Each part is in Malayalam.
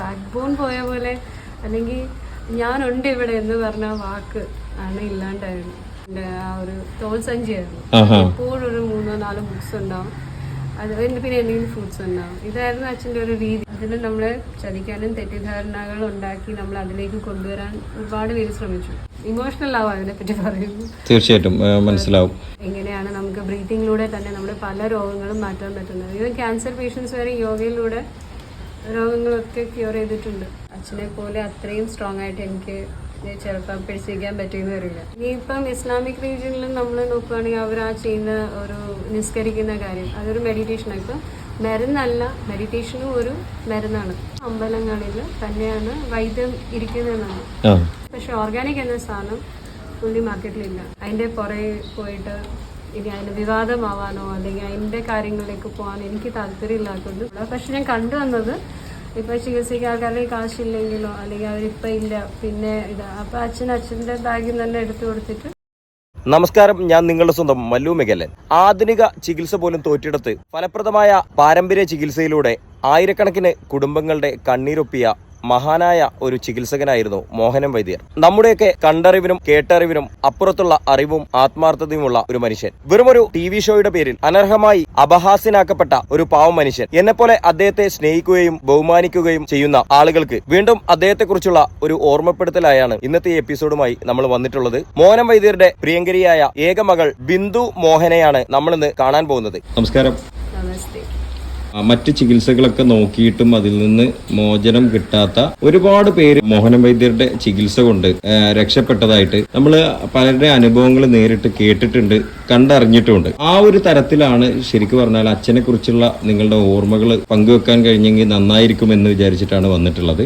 ബാക്ക് ബോൺ പോയ പോലെ അല്ലെങ്കിൽ ഞാനുണ്ട് ഇവിടെ എന്ന് പറഞ്ഞ വാക്ക് ആണ് ഇല്ലാണ്ടായിരുന്നു എന്റെ ആ ഒരു തോൾ സഞ്ചിയായിരുന്നു. എപ്പോഴും ഒരു മൂന്നോ നാലോ ബുക്സ് ഉണ്ടാവും. അത് പിന്നെ എന്തെങ്കിലും ഫ്രൂട്ട്സ് ഉണ്ടാവും. ഇതായിരുന്നു അച്ഛന്റെ ഒരു രീതി. അതിൽ നമ്മളെ ചതിക്കാനും തെറ്റിദ്ധാരണകൾ ഉണ്ടാക്കി നമ്മൾ അതിലേക്ക് കൊണ്ടുവരാൻ ഒരുപാട് പേര് ശ്രമിച്ചു. ഇമോഷണൽ ആവും അതിനെപ്പറ്റി പറയുന്നു തീർച്ചയായിട്ടും മനസ്സിലാവും. എങ്ങനെയാണ് നമുക്ക് ബ്രീത്തിങ്ങിലൂടെ തന്നെ നമ്മുടെ പല രോഗങ്ങളും മാറ്റാൻ പറ്റുന്നത്. ഈവൻ ക്യാൻസർ പേഷ്യൻസ് വരെ യോഗയിലൂടെ രോഗങ്ങളൊക്കെ ക്യൂർ ചെയ്തിട്ടുണ്ട്. അച്ഛനെ പോലെ അത്രയും സ്ട്രോങ് ആയിട്ട് എനിക്ക് ചിലപ്പോൾ പിടിച്ചിരിക്കാൻ പറ്റിയെന്ന് വരില്ല ഇനിയിപ്പം ഇസ്ലാമിക് റീജിയനിൽ നമ്മൾ നോക്കുകയാണെങ്കിൽ അവർ ആ ചെയ്യുന്ന ഒരു നിസ്കരിക്കുന്ന കാര്യം അതൊരു മെഡിറ്റേഷനാണ് ഇപ്പം മരുന്നല്ല മെഡിറ്റേഷനും ഒരു മരുന്നാണ്. അമ്പലങ്ങളിൽ തന്നെയാണ് വൈദ്യം ഇരിക്കുന്നതെന്നാണ്. പക്ഷെ ഓർഗാനിക് എന്ന സാധനം പുള്ളി മാർക്കറ്റിലില്ല അതിന്റെ പുറകെ പോയിട്ട് ഇനി അതിന് വിവാദമാവാനോ അല്ലെങ്കിൽ അതിന്റെ കാര്യങ്ങളിലേക്ക് പോകാനോ എനിക്ക് താല്പര്യമില്ലാത്തതുകൊണ്ട്. പക്ഷെ ഞാൻ കണ്ടുവന്നത് ഇപ്പൊ ചികിത്സിക്കാൻ ആൾക്കാരുടെ കാശില്ലെങ്കിലോ അല്ലെങ്കിൽ അവരിപ്പം ഇല്ല പിന്നെ ഇതാ അപ്പം അച്ഛൻ അച്ഛന്റെ ബാഗിൽ തന്നെ എടുത്തു കൊടുത്തിട്ട്. നമസ്കാരം ഞാൻ നിങ്ങളുടെ സ്വന്തം മല്ലു മെഗല്ലൻ ആധുനിക ചികിത്സ പോലും തോറ്റിടത്ത് ഫലപ്രദമായ പാരമ്പര്യ ചികിത്സയിലൂടെ ആയിരക്കണക്കിന് കുടുംബങ്ങളുടെ കണ്ണീരൊപ്പിയ മഹാനായ ഒരു ചികിത്സകനായിരുന്നു മോഹനം വൈദ്യർ. നമ്മുടെയൊക്കെ കണ്ടറിവിനും കേട്ടറിവിനും അപ്പുറത്തുള്ള അറിവും ആത്മാർത്ഥതയുമുള്ള ഒരു മനുഷ്യൻ. വെറുമൊരു ടി വി ഷോയുടെ പേരിൽ അനർഹമായി അപഹാസ്യനാക്കപ്പെട്ട ഒരു പാവം മനുഷ്യൻ. എന്നെപ്പോലെ അദ്ദേഹത്തെ സ്നേഹിക്കുകയും ബഹുമാനിക്കുകയും ചെയ്യുന്ന ആളുകൾക്ക് വീണ്ടും അദ്ദേഹത്തെക്കുറിച്ചുള്ള ഒരു ഓർമ്മപ്പെടുത്തലായാണ് ഇന്നത്തെ എപ്പിസോഡുമായി നമ്മൾ വന്നിട്ടുള്ളത്. മോഹനം വൈദ്യരുടെ പ്രിയങ്കരിയായ ഏക മകൾ ബിന്ദു മോഹനെയാണ് നമ്മളിന്ന് കാണാൻ പോകുന്നത്. നമസ്കാരം. നമസ്തേ. മറ്റ് ചികിത്സകളൊക്കെ നോക്കിയിട്ടും അതിൽ നിന്ന് മോചനം കിട്ടാത്ത ഒരുപാട് പേര് മോഹനം വൈദ്യരുടെ ചികിത്സ കൊണ്ട് രക്ഷപ്പെട്ടതായിട്ട് നമ്മൾ പലരുടെ അനുഭവങ്ങൾ നേരിട്ട് കേട്ടിട്ടുണ്ട് കണ്ടറിഞ്ഞിട്ടുമുണ്ട് ആ ഒരു തരത്തിലാണ് ശരിക്കും പറഞ്ഞാൽ അച്ഛനെ കുറിച്ചുള്ള നിങ്ങളുടെ ഓർമ്മകൾ പങ്കുവെക്കാൻ കഴിഞ്ഞെങ്കിൽ നന്നായിരിക്കും എന്ന് വിചാരിച്ചിട്ടാണ് വന്നിട്ടുള്ളത്.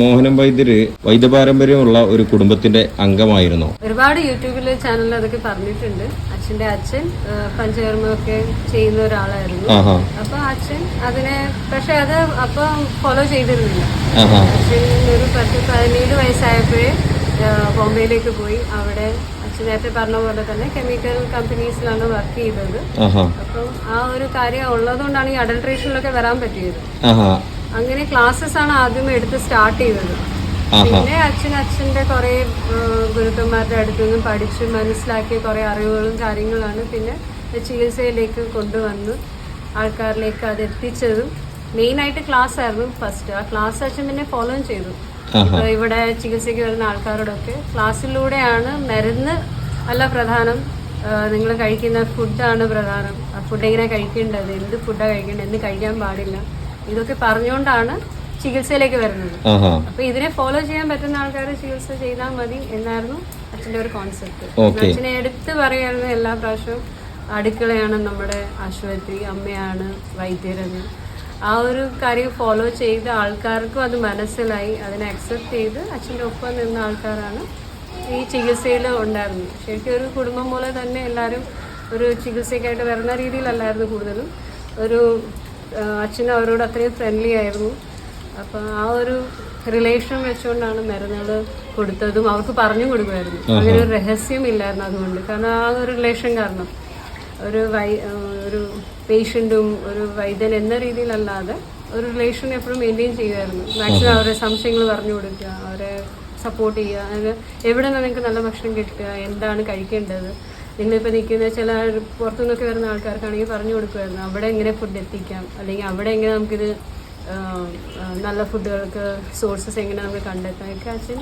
മോഹനം വൈദ്യര് വൈദ്യപാരമ്പര്യമുള്ള ഒരു കുടുംബത്തിന്റെ അംഗമായിരുന്നു. ഒരുപാട് യൂട്യൂബിൽ ചാനലിൽ അതൊക്കെ പറഞ്ഞിട്ടുണ്ട്. അച്ഛന്റെ അച്ഛൻ പഞ്ചകർമ്മമൊക്കെ ചെയ്യുന്ന ഒരാളായിരുന്നു. അപ്പൊ അച്ഛൻ അതിനെ പക്ഷെ അത് അപ്പൊ ഫോളോ ചെയ്തിരുന്നില്ല. അച്ഛൻ ഒരു പത്ത് പതിനേഴ് വയസ്സായപ്പോഴേ ബോംബെയിലേക്ക് പോയി. അവിടെ അച്ഛൻ നേരത്തെ പറഞ്ഞ പോലെ തന്നെ കെമിക്കൽ കമ്പനീസിലാണ് വർക്ക് ചെയ്തത്. അപ്പം ആ ഒരു കാര്യം ഉള്ളതുകൊണ്ടാണ് ഈ അഡൽട്രേഷനിലൊക്കെ വരാൻ പറ്റിയത്. അങ്ങനെ ക്ലാസ്സസ് ആണ് ആദ്യം എടുത്ത് സ്റ്റാർട്ട് ചെയ്തത്. പിന്നെ അച്ഛൻ അച്ഛന്റെ കുറെ ഗുരുക്കന്മാരുടെ അടുത്ത് നിന്നും പഠിച്ച് മനസ്സിലാക്കിയ കുറെ അറിവുകളും കാര്യങ്ങളാണ് പിന്നെ ചികിത്സയിലേക്ക് കൊണ്ടുവന്ന് ആൾക്കാരിലേക്ക് അത് എത്തിച്ചതും മെയിൻ ആയിട്ട് ക്ലാസ് ആയിരുന്നു ഫസ്റ്റ്. ആ ക്ലാസ് അച്ഛൻ പിന്നെ ഫോളോ ചെയ്തു. ഇവിടെ ചികിത്സയ്ക്ക് വരുന്ന ആൾക്കാരോടൊക്കെ ക്ലാസ്സിലൂടെയാണ് മരുന്ന് അല്ല പ്രധാനം നിങ്ങൾ കഴിക്കുന്ന ഫുഡാണ് പ്രധാനം. ആ ഫുഡ് എങ്ങനെ കഴിക്കേണ്ടത്? എന്ത് ഫുഡാണ് കഴിക്കേണ്ടത്? എന്ത് കഴിക്കാൻ പാടില്ല? ഇതൊക്കെ പറഞ്ഞുകൊണ്ടാണ് ചികിത്സയിലേക്ക് വരുന്നത്. അപ്പൊ ഇതിനെ ഫോളോ ചെയ്യാൻ പറ്റുന്ന ആൾക്കാർ ചികിത്സ ചെയ്താൽ മതി എന്നായിരുന്നു അച്ഛന്റെ ഒരു കോൺസെപ്റ്റ് അച്ഛനെ എടുത്ത് പറയായിരുന്നു എല്ലാ പ്രാവശ്യവും അടുക്കളയാണ് നമ്മുടെ ആശുപത്രി അമ്മയാണ് വൈദ്യരെന്ന് ആ ഒരു കാര്യം ഫോളോ ചെയ്ത ആൾക്കാർക്കും അത് മനസ്സിലായി. അതിനെ അക്സെപ്റ്റ് ചെയ്ത് അച്ഛന്റെ ഒപ്പം നിന്ന ആൾക്കാരാണ് ഈ ചികിത്സയിൽ ഉണ്ടായിരുന്നത്. ശരിക്കും ഒരു കുടുംബം പോലെ തന്നെ എല്ലാവരും ഒരു ചികിത്സയ്ക്കായിട്ട് വരുന്ന രീതിയിലല്ലായിരുന്നു കൂടുതലും. ഒരു അച്ഛൻ അവരോട് അത്രയും ഫ്രണ്ട്ലി ആയിരുന്നു. അപ്പം ആ ഒരു റിലേഷൻ വെച്ചുകൊണ്ടാണ് മരുന്നുകൾ കൊടുത്തതും അവർക്ക് പറഞ്ഞു കൊടുക്കുമായിരുന്നു. അങ്ങനെ ഒരു രഹസ്യം ഇല്ലായിരുന്നു അതുകൊണ്ട്. കാരണം ആ ഒരു റിലേഷൻ കാരണം. ഒരു വൈ ഒരു പേഷ്യന്റും ഒരു വൈദ്യൻ എന്ന രീതിയിലല്ലാതെ ഒരു റിലേഷൻ എപ്പോഴും മെയിന്റെയിൻ ചെയ്യുമായിരുന്നു. മാക്സിമം അവരെ സംശയങ്ങൾ പറഞ്ഞു കൊടുക്കുക അവരെ സപ്പോർട്ട് ചെയ്യുക. അതായത് എവിടെ നിന്ന് നിങ്ങൾക്ക് നല്ല ഭക്ഷണം കിട്ടുക എന്താണ് കഴിക്കേണ്ടത്? നിങ്ങളിപ്പോൾ നിൽക്കുന്ന ചില പുറത്തുനിന്നൊക്കെ വരുന്ന ആൾക്കാർക്കാണെങ്കിൽ പറഞ്ഞു കൊടുക്കുമായിരുന്നു. അവിടെ എങ്ങനെ ഫുഡ് എത്തിക്കാം? അല്ലെങ്കിൽ അവിടെ എങ്ങനെ നമുക്കിത് നല്ല ഫുഡുകൾക്ക് സോഴ്സസ് എങ്ങനെ നമുക്ക് കണ്ടെത്താം ഒക്കെ അച്ഛൻ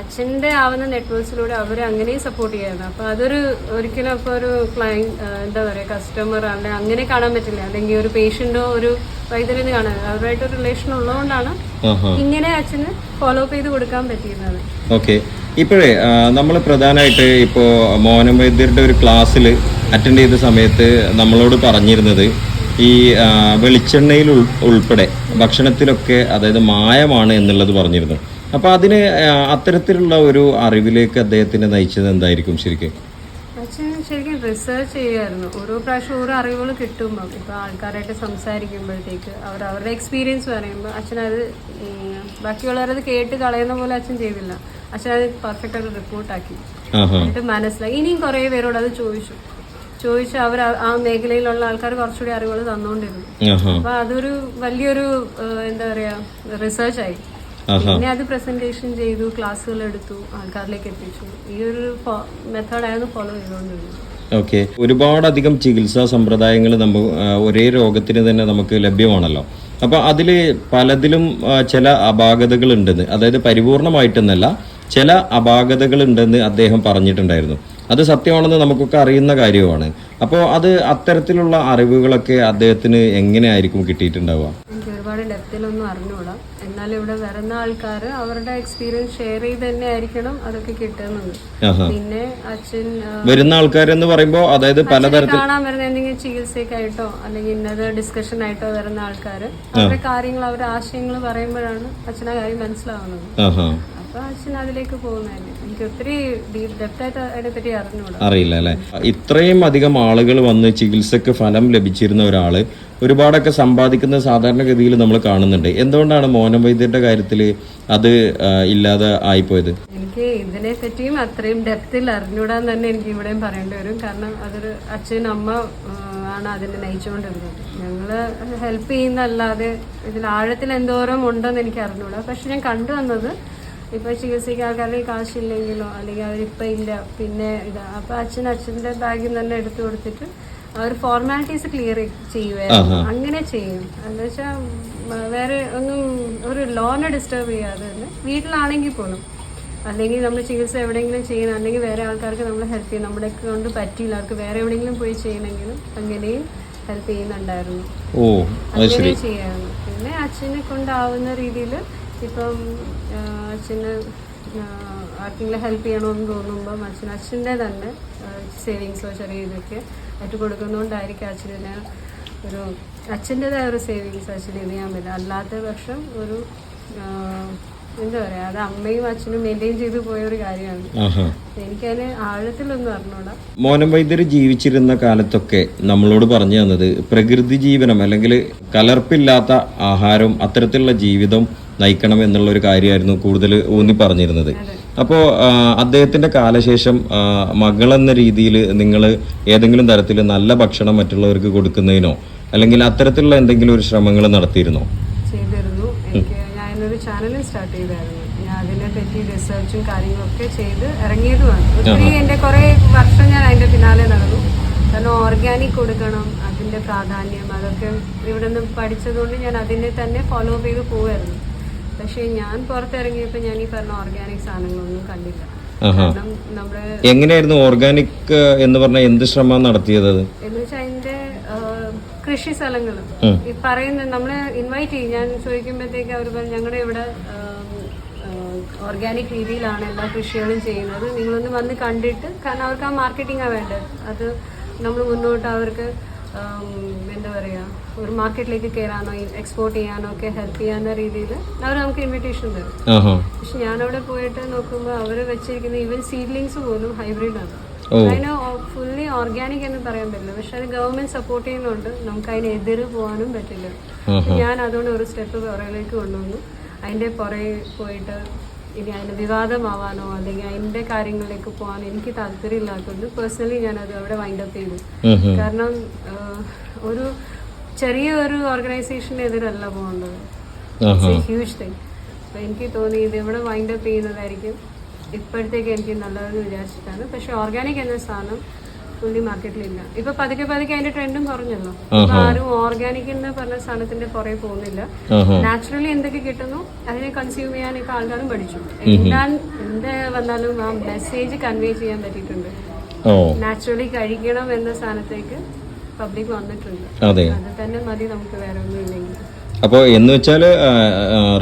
അച്ഛന്റെ ആവുന്ന നെറ്റ്വർക്സിലൂടെ അവർ അങ്ങനെയും സപ്പോർട്ട് ചെയ്യായിരുന്നു അപ്പോൾ അതൊരു ഒരിക്കലും അപ്പോൾ ഒരു ക്ലയൻ എന്താ പറയുക കസ്റ്റമർ അല്ലെങ്കിൽ അങ്ങനെ കാണാൻ പറ്റില്ല. അല്ലെങ്കിൽ ഒരു പേഷ്യന്റോ ഒരു വൈദ്യരെന്ന് കാണാൻ അവരുമായിട്ട് ഒരു റിലേഷൻ ഉള്ളതുകൊണ്ടാണ് ഇങ്ങനെ അച്ഛന് ഫോളോ അപ്പ് ചെയ്ത് കൊടുക്കാൻ പറ്റിയിരുന്നത്. ഓക്കെ. ഇപ്പോഴേ നമ്മൾ പ്രധാനമായിട്ട് ഇപ്പോൾ മോഹനം വൈദ്യരുടെ ഒരു ക്ലാസ്സിൽ അറ്റൻഡ് ചെയ്ത സമയത്ത് നമ്മളോട് പറഞ്ഞിരുന്നത് ഈ വെളിച്ചെണ്ണയിൽ ഉൾപ്പെടെ ഭക്ഷണത്തിലൊക്കെ അതായത് മായമാണ് എന്നുള്ളത് പറഞ്ഞിരുന്നു. അപ്പോൾ അതിന് അത്തരത്തിലുള്ള ഒരു അറിവിലേക്ക് അദ്ദേഹത്തിനെ നയിച്ചത് എന്തായിരിക്കും ശരിക്കും? അച്ഛൻ ശരിക്കും റിസർച്ച് ചെയ്യുമായിരുന്നു ഓരോ പ്രാവശ്യം ഓരോ അറിവുകൾ കിട്ടുമ്പോൾ ഇപ്പോൾ ആൾക്കാരായിട്ട് സംസാരിക്കുമ്പോഴത്തേക്ക് അവർ അവരുടെ എക്സ്പീരിയൻസ് പറയുമ്പോൾ അച്ഛനത് ബാക്കിയുള്ളവരത് കേട്ട് കളയുന്ന പോലെ അച്ഛൻ ചെയ്തില്ല. അച്ഛൻ അത് പെർഫെക്റ്റ് ആയിട്ട് റിപ്പോർട്ടാക്കി എന്നിട്ട് മനസ്സിലായി. ഇനിയും കുറേ പേരോട് അത് ചോദിച്ചു. ചോദിച്ച് അവർ ആ- മേഖലയിലുള്ള ആൾക്കാർ കുറച്ചുകൂടി അറിവുകൾ തന്നുകൊണ്ടിരുന്നു അപ്പൊ അതൊരു വലിയൊരു എന്താ പറയാ റിസർച്ച് ആയി പിന്നെ അത് പ്രസന്റേഷൻ ചെയ്തു ക്ലാസ്സുകൾ എടുത്തു ആൾക്കാരിലേക്ക് എത്തിച്ചു. ഈ ഒരു മെത്തേഡായിരുന്നു ഫോളോ ചെയ്തുകൊണ്ടിരുന്നത് ഓക്കെ. ഒരുപാടധികം ചികിത്സാ സമ്പ്രദായങ്ങൾ നമ്മൾ ഒരേ രോഗത്തിന് തന്നെ നമുക്ക് ലഭ്യമാണല്ലോ. അപ്പൊ അതിൽ പലതിലും ചില അപാകതകൾ ഉണ്ടെന്ന് അതായത് പരിപൂർണമായിട്ടെന്നല്ല ചില അപാകതകൾ ഉണ്ടെന്ന് അദ്ദേഹം പറഞ്ഞിട്ടുണ്ടായിരുന്നു. അത് സത്യമാണെന്ന് നമുക്കൊക്കെ അറിയുന്ന കാര്യമാണ്. അപ്പോൾ അത് അത്തരത്തിലുള്ള അറിവുകളൊക്കെ അദ്ദേഹത്തിന് എങ്ങനെയായിരിക്കും കിട്ടിയിട്ടുണ്ടാവുക? എനിക്ക് ഒരുപാട് ഡെപ്തിലൊന്നും അറിഞ്ഞുകൂടാ എന്നാൽ ഇവിടെ വരുന്ന ആൾക്കാർ അവരുടെ എക്സ്പീരിയൻസ് ഷെയർ ചെയ്ത് തന്നെ ആയിരിക്കണം അതൊക്കെ കിട്ടുന്നത്. പിന്നെ അച്ഛൻ വരുന്ന വരുന്ന ആൾക്കാരെന്ന് പറയുമ്പോൾ അതായത് പലതരത്തിൽ കാണാൻ വരുന്ന എന്തെങ്കിലും ചികിത്സക്കായിട്ടോ അല്ലെങ്കിൽ ഇന്നത് ഡിസ്കഷൻ ആയിട്ടോ വരുന്ന ആൾക്കാർ അവരുടെ കാര്യങ്ങൾ അവരുടെ ആശയങ്ങൾ പറയുമ്പോഴാണ് അച്ഛനാ കാര്യം മനസ്സിലാവുന്നത്. അപ്പൊ അച്ഛൻ അതിലേക്ക് പോകുന്നതന്നെ അറിയില്ല അല്ലെ? ഇത്രയും അധികം ആളുകൾ വന്ന് ചികിത്സക്ക് ഫലം ലഭിച്ചിരുന്ന ഒരാൾ ഒരുപാടൊക്കെ സമ്പാദിക്കുന്ന സാധാരണഗതിയിൽ നമ്മൾ കാണുന്നുണ്ട്. എന്തുകൊണ്ടാണ് മോഹനം വൈദ്യരുടെ കാര്യത്തിൽ അത് ഇല്ലാതെ ആയിപ്പോയത്? എനിക്ക് ഇതിനെ പറ്റിയും അത്രയും ഡെപ്തിൽ അറിഞ്ഞൂടാൻ തന്നെ എനിക്ക് ഇവിടെയും പറയേണ്ടി വരും. കാരണം അതൊരു അച്ഛൻ അമ്മ ആണ് അതിനെ നയിച്ചുകൊണ്ടിരുന്നത്. ഞങ്ങൾ ഹെൽപ്പ് ചെയ്യുന്നല്ലാതെ ഇതിൽ ആഴത്തിൽ എന്തോരം ഉണ്ടെന്ന് എനിക്ക് അറിഞ്ഞൂടാ. പക്ഷെ ഞാൻ കണ്ടുവന്നത് ഇപ്പൊ ചികിത്സയ്ക്ക് ആൾക്കാർക്ക് കാശില്ലെങ്കിലോ അല്ലെങ്കിൽ അവരിപ്പം ഇല്ല പിന്നെ ഇത് അപ്പം അച്ഛൻ അച്ഛന്റെ ബാഗിൽ തന്നെ എടുത്തു കൊടുത്തിട്ട് അവർ ഫോർമാലിറ്റീസ് ക്ലിയർ ചെയ്യുമായിരുന്നു അങ്ങനെ ചെയ്യും. എന്ന് വെച്ചാൽ വേറെ ഒന്നും ഒരു ലോനെ ഡിസ്റ്റർബ് ചെയ്യാതെ തന്നെ വീട്ടിലാണെങ്കിൽ പോലും അല്ലെങ്കിൽ നമ്മൾ ചികിത്സ എവിടെയെങ്കിലും ചെയ്യണം അല്ലെങ്കിൽ വേറെ ആൾക്കാർക്ക് നമ്മൾ ഹെൽപ്പ് ചെയ്യും നമ്മുടെ കൊണ്ട് പറ്റിയില്ല അവർക്ക് വേറെ എവിടെയെങ്കിലും പോയി ചെയ്യണമെങ്കിലും അങ്ങനെയും ഹെൽപ്പ് ചെയ്യുന്നുണ്ടായിരുന്നു. അങ്ങനെ ചെയ്യായിരുന്നു പിന്നെ അച്ഛനെ കൊണ്ടാവുന്ന രീതിയിൽ ഇപ്പം അച്ഛന് ആർക്കെങ്കിലും ഹെൽപ്പ് ചെയ്യണമെന്ന് തോന്നുമ്പോൾ അച്ഛൻ അച്ഛന്റെ തന്നെ സേവിങ്സോ ചെറിയ ഇതൊക്കെ ആയിട്ട് കൊടുക്കുന്നതുകൊണ്ടായിരിക്കും അച്ഛന് ഒരു അച്ഛന്റെതായ ഒരു സേവിങ്സ് അച്ഛന് ഇത് ചെയ്യാൻ പറ്റില്ല. അല്ലാത്ത പക്ഷം ഒരു എന്താ പറയുക അത് അമ്മയും അച്ഛനും മെയിന്റെയിൻ ചെയ്ത് പോയ ഒരു കാര്യമാണ്. എനിക്കതിന് ആഴത്തിലൊന്നും അറിഞ്ഞൂടാ. മോനം വൈദ്യർ ജീവിച്ചിരുന്ന കാലത്തൊക്കെ നമ്മളോട് പറഞ്ഞു തന്നത് പ്രകൃതി ജീവനം അല്ലെങ്കിൽ കലർപ്പില്ലാത്ത ആഹാരം അത്തരത്തിലുള്ള ജീവിതം നയിക്കണം എന്നുള്ള ഒരു കാര്യമായിരുന്നു കൂടുതൽ ഊന്നി പറഞ്ഞിരുന്നത്. അപ്പോൾ അദ്ദേഹത്തിന്റെ കാലശേഷം മകളെന്ന രീതിയിൽ നിങ്ങൾ ഏതെങ്കിലും തരത്തിൽ നല്ല ഭക്ഷണം മറ്റുള്ളവർക്ക് കൊടുക്കുന്നതിനോ അല്ലെങ്കിൽ അത്തരത്തിലുള്ള എന്തെങ്കിലും ഒരു ശ്രമങ്ങൾ നടത്തിയിരുന്നോ? ചെയ്തിരുന്നു. ചാനലും സ്റ്റാർട്ട് ചെയ്തായിരുന്നു. ഞാൻ അതിനെ പറ്റി റിസർച്ചും കാര്യങ്ങളൊക്കെ ചെയ്ത് ഇറങ്ങിയതുമാണ്. ഒത്തിരി എന്റെ കുറേ വർഷം ഞാൻ അതിന്റെ പിന്നാലെ നടന്നു. കാരണം ഓർഗാനിക് കൊടുക്കണം അതിന്റെ പ്രാധാന്യം അതൊക്കെ ഇവിടെ നിന്ന് പഠിച്ചതുകൊണ്ട് ഞാൻ അതിനെ തന്നെ ഫോളോ അപ്പ് ചെയ്ത് പോവായിരുന്നു. പക്ഷേ ഞാൻ പുറത്തിറങ്ങിയപ്പോൾ ഞാൻ ഈ പറഞ്ഞ ഓർഗാനിക് സാധനങ്ങളൊന്നും കണ്ടില്ല. ആഹാ. കാരണം നമ്മുടെ എങ്ങനെയായിരുന്നു ഓർഗാനിക് എന്ന് പറഞ്ഞ എന്ത് ശ്രമം നടത്തിയത് എന്ന് വെച്ചാൽ അതിന്റെ കൃഷി സ്ഥലങ്ങൾ. ഈ പറയുന്ന നമ്മളെ ഇൻവൈറ്റ് ചെയ്യും. ഞാൻ ചോദിക്കുമ്പോഴത്തേക്ക് അവർ പറഞ്ഞു ഞങ്ങളുടെ ഇവിടെ ഓർഗാനിക് രീതിയിലാണ് എല്ലാ കൃഷികളും ചെയ്യുന്നത്. നിങ്ങളൊന്ന് വന്ന് കണ്ടിട്ട് കാരണം അവർക്ക് ആ മാർക്കറ്റിംഗാണ് വേണ്ടത്. അത് നമ്മൾ മുന്നോട്ട് അവർക്ക് എന്താ പറയുക ഒരു മാർക്കറ്റിലേക്ക് കയറാനോ എക്സ്പോർട്ട് ചെയ്യാനോ ഒക്കെ ഹെൽപ്പ് ചെയ്യാവുന്ന രീതിയിൽ അവർ നമുക്ക് ഇൻവിറ്റേഷൻ തരും. പക്ഷെ ഞാനവിടെ പോയിട്ട് നോക്കുമ്പോൾ അവർ വെച്ചിരിക്കുന്ന ഈവൻ സീഡ്ലിങ്സ് പോലും ഹൈബ്രിഡാണ്. അതിന് ഫുള്ളി ഓർഗാനിക് എന്ന് പറയാൻ പറ്റില്ല. പക്ഷെ അത് ഗവൺമെന്റ് സപ്പോർട്ട് ചെയ്യുന്നുണ്ട്. നമുക്ക് അതിന് എതിര് പോകാനും പറ്റില്ല. ഞാൻ അതുകൊണ്ട് ഒരു സ്റ്റെപ്പ് പുറകിലേക്ക് കൊണ്ടുവന്നു. അതിന്റെ പുറകെ പോയിട്ട് ഇനി അതിന് വിവാദമാവാനോ അല്ലെങ്കിൽ അതിന്റെ കാര്യങ്ങളിലേക്ക് പോകാനോ എനിക്ക് താല്പര്യമില്ലാത്തതുകൊണ്ട് പേഴ്സണലി ഞാൻ അത് അവിടെ വൈൻഡ് അപ്പ് ചെയ്തു. കാരണം ഒരു ചെറിയ ഒരു ഓർഗനൈസേഷന്റെ എതിരല്ല പോകേണ്ടത്. ഹ്യൂജ് തിങ് അപ്പൊ എനിക്ക് തോന്നി ഇത് ഇവിടെ വൈൻഡ് അപ്പ് ചെയ്യുന്നതായിരിക്കും. ഇപ്പോഴത്തേക്ക് എനിക്ക് നല്ലതെന്ന് വിചാരിച്ചിട്ടാണ്. പക്ഷെ ഓർഗാനിക് എന്ന സാധനം ഫുള്ളി മാർക്കറ്റിലില്ല ഇപ്പൊ പതുക്കെ പതുക്കെ അതിന്റെ ട്രെൻഡും കുറഞ്ഞല്ലോ. ആരും ഓർഗാനിക് എന്ന് പറഞ്ഞ സാധനത്തിന്റെ പുറകെ പോകുന്നില്ല. നാച്ചുറലി എന്തൊക്കെ കിട്ടുന്നു? അതിനെ കൺസ്യൂം ചെയ്യാൻ ഇപ്പൊ ആൾക്കാരും പഠിച്ചു. എന്താ എന്ത് വന്നാലും ആ മെസ്സേജ് കൺവേ ചെയ്യാൻ പറ്റിയിട്ടുണ്ട്. നാച്ചുറലി കഴിക്കണം എന്ന സ്ഥാനത്തേക്ക് പബ്ലിക് വന്നിട്ടുണ്ട്. അതെ. അത് തന്നെ മതി നമുക്ക് വേറെ ഒന്നും ഇല്ലെങ്കിൽ. അപ്പോൾ എന്ന് വെച്ചാൽ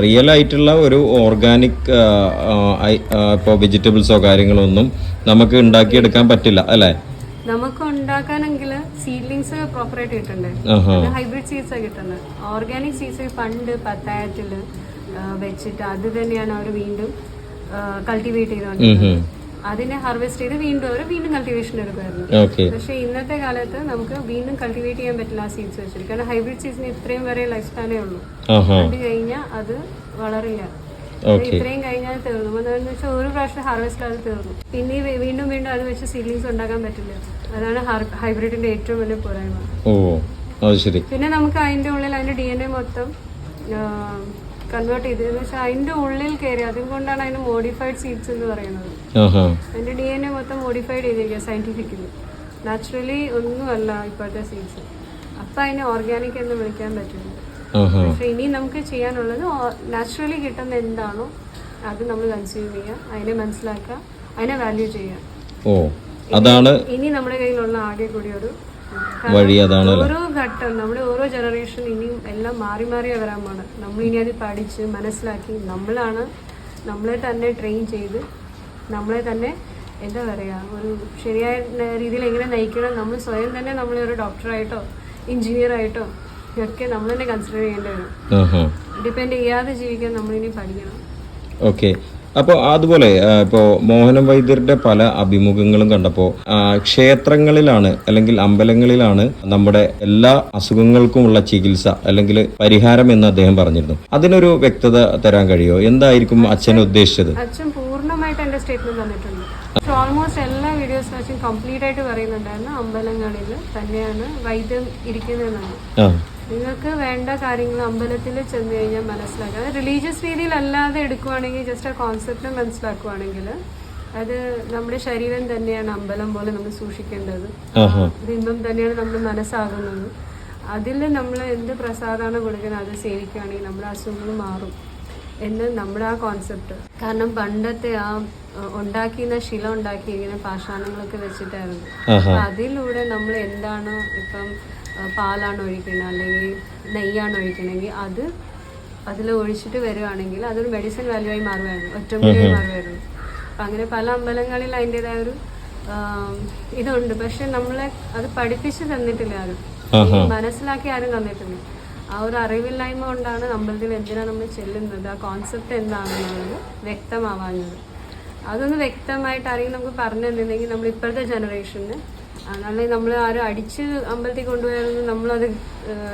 റിയൽ ആയിട്ടുള്ള ഒരു ഓർഗാനിക് ഇപ്പോൾ വെജിറ്റബിൾസോ കാര്യങ്ങളോ ഒന്നും നമുക്ക് ഉണ്ടാക്കിയെടുക്കാൻ പറ്റില്ല അല്ലേ? നമുക്ക് ഉണ്ടാക്കാനെങ്കിൽ സീഡ്ലിങ്സ് പ്രോപ്പറായിട്ട് കിട്ടണ്ടേ? ഹൈബ്രിഡ് സീഡ്സ് കിട്ടുന്നത് ഓർഗാനിക് സീഡ്സ് പണ്ട് പത്തായത്തിൽ വെച്ചിട്ട് അത് തന്നെയാണ് അവർ വീണ്ടും കൾട്ടിവേറ്റ് ചെയ്തുകൊണ്ടിരുന്നത്. അതിനെ ഹാർവെസ്റ്റ് ചെയ്ത് വീണ്ടും അവർ വീണ്ടും കൾട്ടിവേഷൻ എടുക്കുമായിരുന്നു. പക്ഷെ ഇന്നത്തെ കാലത്ത് നമുക്ക് വീണ്ടും കൾട്ടിവേറ്റ് ചെയ്യാൻ പറ്റില്ല ആ സീഡ്സ് വെച്ചിട്ട്. കാരണം ഹൈബ്രിഡ് സീഡ്സിന് ഇത്രയും വരെ ലൈഫ് സ്പാനേ ഉള്ളൂ. കണ്ടു കഴിഞ്ഞാൽ അത് വളരില്ല. ഇത്രയും കഴിഞ്ഞാൽ തീർന്നു. അതെന്ന് വെച്ചാൽ ഒരു പ്രാവശ്യം ഹാർവെസ്റ്റ് അത് തീർന്നു. പിന്നെ വീണ്ടും വീണ്ടും അത് വെച്ച് സീലിങ്സ് ഉണ്ടാക്കാൻ പറ്റില്ല. അതാണ് ഹൈബ്രിഡിന്റെ ഏറ്റവും വലിയ പോരായ്മ. ഓ അത് ശരി. പിന്നെ നമുക്ക് അതിന്റെ ഉള്ളിൽ അതിന്റെ ഡി എൻ എ മൊത്തം കൺവേർട്ട് ചെയ്ത്. എന്ന് വെച്ചാൽ അതിന്റെ ഉള്ളിൽ കയറി അതുകൊണ്ടാണ് അതിന് മോഡിഫൈഡ് സീഡ്സ് എന്ന് പറയുന്നത്. അതിന്റെ ഡി എൻ എ മൊത്തം മോഡിഫൈഡ് ചെയ്തിരിക്കുക സയന്റിഫിക്കലി നാച്ചുറലി ഒന്നുമല്ല ഇപ്പോഴത്തെ സീഡ്സ് അപ്പൊ അതിനെ ഓർഗാനിക് എന്ന് വിളിക്കാൻ പറ്റില്ല. പക്ഷെ ഇനി നമുക്ക് ചെയ്യാനുള്ളത് നാച്ചുറലി കിട്ടുന്ന എന്താണോ അത് നമ്മൾ കൺസ്യൂം ചെയ്യുക അതിനെ മനസ്സിലാക്കുക അതിനെ വാല്യൂ ചെയ്യുക. ഓ അതാണ് ഇനി നമ്മുടെ കയ്യിലുള്ള ആകെ കൂടി ഒരു വഴി അതാണ് ഓരോ ഘട്ടം നമ്മുടെ ഓരോ ജനറേഷൻ ഇനിയും എല്ലാം മാറി മാറി വരാൻ പോണ് നമ്മൾ ഇനി അത് പഠിച്ച് മനസ്സിലാക്കി നമ്മളാണ് നമ്മളെ തന്നെ ട്രെയിൻ ചെയ്ത് നമ്മളെ തന്നെ എന്താ പറയുക ഒരു ശരിയായ രീതിയിൽ എങ്ങനെ നയിക്കണം നമ്മൾ സ്വയം തന്നെ നമ്മളെ ഒരു ഡോക്ടറായിട്ടോ എഞ്ചിനീയർ ആയിട്ടോ ഒക്കെ നമ്മൾ തന്നെ കൺസിഡർ ചെയ്യേണ്ടി വരും. ആഹാ. ഡിപ്പെൻഡ് ചെയ്യാതെ ജീവിക്കാൻ നമ്മളിനി പഠിക്കണം. ഓക്കെ അപ്പോൾ അതുപോലെ ഇപ്പോ ഇപ്പോൾ മോഹനം വൈദ്യരുടെ പല അഭിമുഖങ്ങളും കണ്ടപ്പോൾ ക്ഷേത്രങ്ങളിലാണ് അല്ലെങ്കിൽ അമ്പലങ്ങളിലാണ് നമ്മുടെ എല്ലാ അസുഖങ്ങൾക്കുമുള്ള ചികിത്സ അല്ലെങ്കിൽ പരിഹാരം എന്ന് അദ്ദേഹം പറഞ്ഞിരുന്നു. അതിനൊരു വ്യക്തത തരാൻ കഴിയുമോ എന്തായിരിക്കും അച്ഛൻ ഉദ്ദേശിച്ചത്? അച്ഛൻ പൂർണമായിട്ട് സ്റ്റേറ്റ്മെന്റ് തന്നിട്ടുണ്ട്. ഓൾമോസ്റ്റ് എല്ലാ വീഡിയോസ് അച്ഛൻ കംപ്ലീറ്റ് ആയിട്ട് പറയുന്നുണ്ടായിരുന്നു. അമ്പലങ്ങളിൽ തന്നെയാണ് വൈദ്യം ഇരിക്കുന്നതെന്നാണ്. നിങ്ങൾക്ക് വേണ്ട കാര്യങ്ങൾ അമ്പലത്തിൽ ചെന്ന് കഴിഞ്ഞാൽ മനസ്സിലാക്കുക അത് റിലീജിയസ് രീതിയിൽ അല്ലാതെ എടുക്കുവാണെങ്കിൽ ജസ്റ്റ് ആ കോൺസെപ്റ്റ് മനസ്സിലാക്കുവാണെങ്കിൽ അത് നമ്മുടെ ശരീരം തന്നെയാണ് അമ്പലം പോലെ നമ്മൾ സൂക്ഷിക്കേണ്ടത്. ബിംബം തന്നെയാണ് നമ്മൾ മനസ്സാകുന്നത്. അതിൽ നമ്മൾ എന്ത് പ്രസാദമാണ് കൊടുക്കുന്നത് അത് സേവിക്കുകയാണെങ്കിൽ നമ്മുടെ അസുഖങ്ങൾ മാറും എന്ന് നമ്മുടെ ആ കോൺസെപ്റ്റ് കാരണം പണ്ടത്തെ ആ ഉണ്ടാക്കിയിരുന്ന ശില ഉണ്ടാക്കിയിരിക്കുന്ന പാഷാണങ്ങളൊക്കെ വെച്ചിട്ടായിരുന്നു. അപ്പൊ അതിലൂടെ നമ്മൾ എന്താണ് ഇപ്പം പാലാണ് ഒഴിക്കണം അല്ലെങ്കിൽ നെയ്യാണ് ഒഴിക്കണമെങ്കിൽ അത് അതിൽ ഒഴിച്ചിട്ട് വരികയാണെങ്കിൽ അതൊരു മെഡിസിൻ വാല്യൂ ആയി മാറുമായിരുന്നു ഒറ്റമുടിയായി മാറുമായിരുന്നു. അപ്പം അങ്ങനെ പല അമ്പലങ്ങളിൽ അതിന്റെതായ ഒരു ഇതുണ്ട്. പക്ഷെ നമ്മളെ അത് പഠിപ്പിച്ച് തന്നിട്ടില്ല ആരും. മനസ്സിലാക്കി ആരും തന്നിട്ടില്ല. ആ ഒരു അറിവില്ലായ്മ കൊണ്ടാണ് അമ്പലത്തിൽ എന്തിനാണ് നമ്മൾ ചെല്ലുന്നത്? ആ കോൺസെപ്റ്റ് എന്താണെന്നുള്ളത് വ്യക്തമാവാഞ്ഞത്. അതൊന്ന് വ്യക്തമായിട്ട് ആരെങ്കിലും നമുക്ക് പറഞ്ഞു തന്നിരുന്നെങ്കിൽ നമ്മൾ ഇപ്പോഴത്തെ ജനറേഷന് അല്ലെങ്കിൽ നമ്മൾ ആരും അടിച്ച് അമ്പലത്തിൽ കൊണ്ടുപോയാലൊന്നും നമ്മളത്